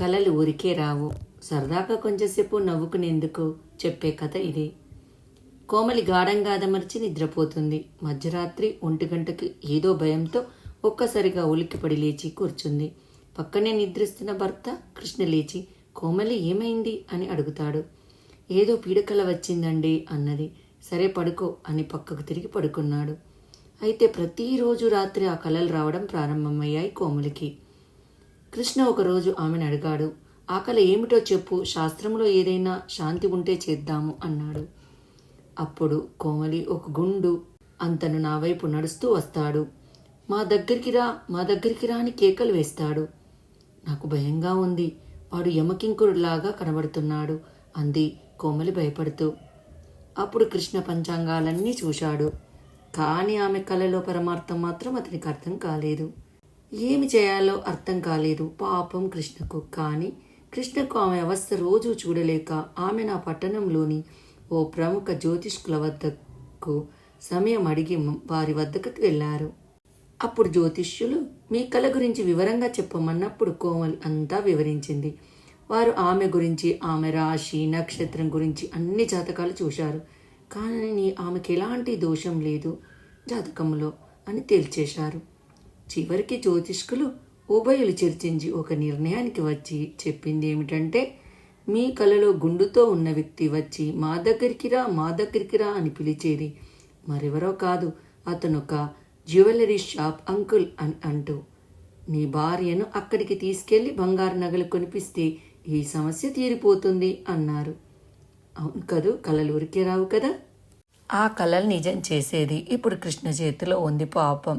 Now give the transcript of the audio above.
కలలు ఊరికే రావు. సరదాగా కొంచెంసేపు నవ్వుకునేందుకు చెప్పే కథ ఇది. కోమలి గాఢంగా అదమర్చి నిద్రపోతుంది. మధ్యరాత్రి ఒంటి గంటకి ఏదో భయంతో ఒక్కసారిగా ఉలిక్కిపడి లేచి కూర్చుంది. పక్కనే నిద్రిస్తున్న భర్త కృష్ణ లేచి కోమలి ఏమైంది? అని అడుగుతాడు. ఏదో పీడకల వచ్చిందండి అన్నది. సరే పడుకో అని పక్కకు తిరిగి పడుకున్నాడు. అయితే ప్రతిరోజు రాత్రి ఆ కలలు రావడం ప్రారంభమయ్యాయి కోమలికి. కృష్ణ ఒకరోజు ఆమెను అడిగాడు ఆకలి ఏమిటో చెప్పు శాస్త్రంలో ఏదైనా శాంతి ఉంటే చేద్దాము అన్నాడు. అప్పుడు కోమలి ఒక గుండు అంతను నా వైపు నడుస్తూ వస్తాడు. మా దగ్గరికి రా మా దగ్గరికి రా అని కేకలు వేస్తాడు. నాకు భయంగా ఉంది వాడు యమకింకుడులాగా కనబడుతున్నాడు అంది కోమలి భయపడుతూ. అప్పుడు కృష్ణ పంచాంగాలన్నీ చూశాడు. కానీ ఆమె కలలో పరమార్థం మాత్రం అతనికి అర్థం కాలేదు. ఏమి చేయాలో అర్థం కాలేదు. పాపం కృష్ణకు. కానీ కృష్ణకు ఆమె అవస్థ రోజు చూడలేక ఆమె నా పట్టణంలోని ఓ ప్రముఖ జ్యోతిష్కుల వద్దకు సమయం అడిగి వారి వద్దకు వెళ్ళారు. అప్పుడు జ్యోతిష్యులు మీ కళ గురించి వివరంగా చెప్పమన్నప్పుడు కోమల్ అంతా వివరించింది. వారు ఆమె గురించి ఆమె రాశి నక్షత్రం గురించి అన్ని జాతకాలు చూశారు. కానీ ఆమెకి ఎలాంటి దోషం లేదు జాతకంలో అని తేల్చేశారు. చివరికి జ్యోతిష్కులు ఉభయులు చర్చించి ఒక నిర్ణయానికి వచ్చి చెప్పింది ఏమిటంటే మీ కలలో గుండుతో ఉన్న వ్యక్తి వచ్చి మా దగ్గరికి రా మా దగ్గరికి రా అని పిలిచేది మరెవరో కాదు అతను ఒక జ్యువెలరీ షాప్ అంకుల్ అని అంటూ. నీ భార్యను అక్కడికి తీసుకెళ్ళి బంగారు నగలు కొనిపిస్తే ఈ సమస్య తీరిపోతుంది అన్నారు. అవును కదూ కలలు ఉరికే రావు కదా? ఆ కళలు నిజం చేసేది ఇప్పుడు కృష్ణ చేతిలో ఉంది పాపం.